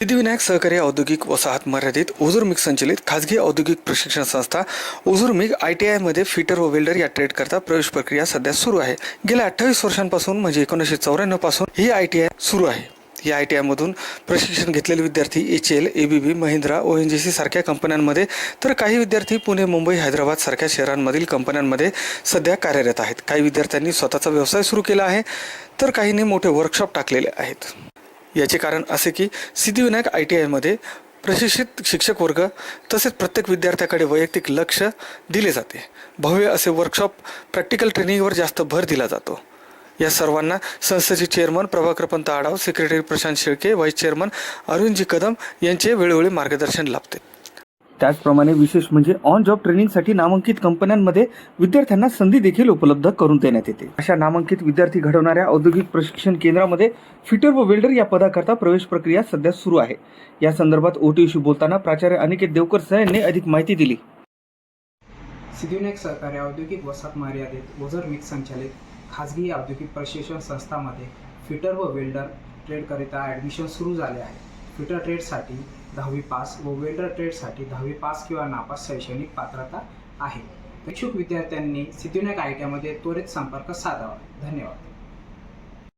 सिद्धिविनायक सहकारी औद्योगिक वसाहत मर्यादित ओझुर्मिक संचलित खाजगी औद्योगिक प्रशिक्षण संस्था ओझुर्मिक आय टी आयमध्ये फिटर व वेल्डर या ट्रेडकरता प्रवेश प्रक्रिया सध्या सुरू आहे. गेल्या अठ्ठावीस वर्षांपासून म्हणजे एकोणीसशे चौऱ्याण्णवपासून ही आय टी आय सुरू आहे. या आय टी आयमधून प्रशिक्षण घेतलेले विद्यार्थी H L A B B Mahindra O N G C सारख्या कंपन्यांमध्ये तर काही विद्यार्थी पुणे मुंबई हैदराबाद सारख्या शहरांमधील कंपन्यांमध्ये सध्या कार्यरत आहेत. काही विद्यार्थ्यांनी स्वतःचा व्यवसाय सुरू केला आहे तर काहींनी मोठे वर्कशॉप टाकलेले आहेत. याचे कारण असे की सिद्धिविनायक आय टी आयमध्ये प्रशिक्षित शिक्षक वर्ग तसेच प्रत्येक विद्यार्थ्याकडे वैयक्तिक लक्ष दिले जाते. भव्य असे वर्कशॉप प्रॅक्टिकल ट्रेनिंगवर जास्त भर दिला जातो. या सर्वांना संस्थेचे chairman Prabhakarpant Adhav secretary Prashant Shelke vice chairman Arunji Kadam यांचे वेळोवेळी मार्गदर्शन लाभते. त्याचप्रमाणे विशेष म्हणजे ऑन जॉब ट्रेनिंगसाठी नामांकित कंपन्यांमध्ये विद्यार्थ्यांना संधी देखील उपलब्ध करून देण्यात येते. अशा नामांकित विद्यार्थी घडवणाऱ्या औद्योगिक प्रशिक्षण केंद्रामध्ये फिटर व वेल्डर या पदाकरता प्रवेश प्रक्रिया सध्या सुरू आहे. या संदर्भात ओटीशी बोलताना प्राचार्य अनिकेत देवकर सर यांनी अधिक माहिती दिली. सिद्धिविनायक सहकारी औद्योगिक वसाहत मर्यादित ओझर मिक्स संचालित खाजगी औद्योगिक प्रशिक्षण संस्थामध्ये फिटर व वेल्डर ट्रेडकरिता ॲडमिशन सुरू झाले आहे. कॉम्प्युटर ट्रेडसाठी दहावी पास व वेल्डर ट्रेडसाठी दहावी पास किंवा नापास शैक्षणिक पात्रता आहे. इच्छुक विद्यार्थ्यांनी सिद्धिनायक आय त्वरित संपर्क साधावा. धन्यवाद.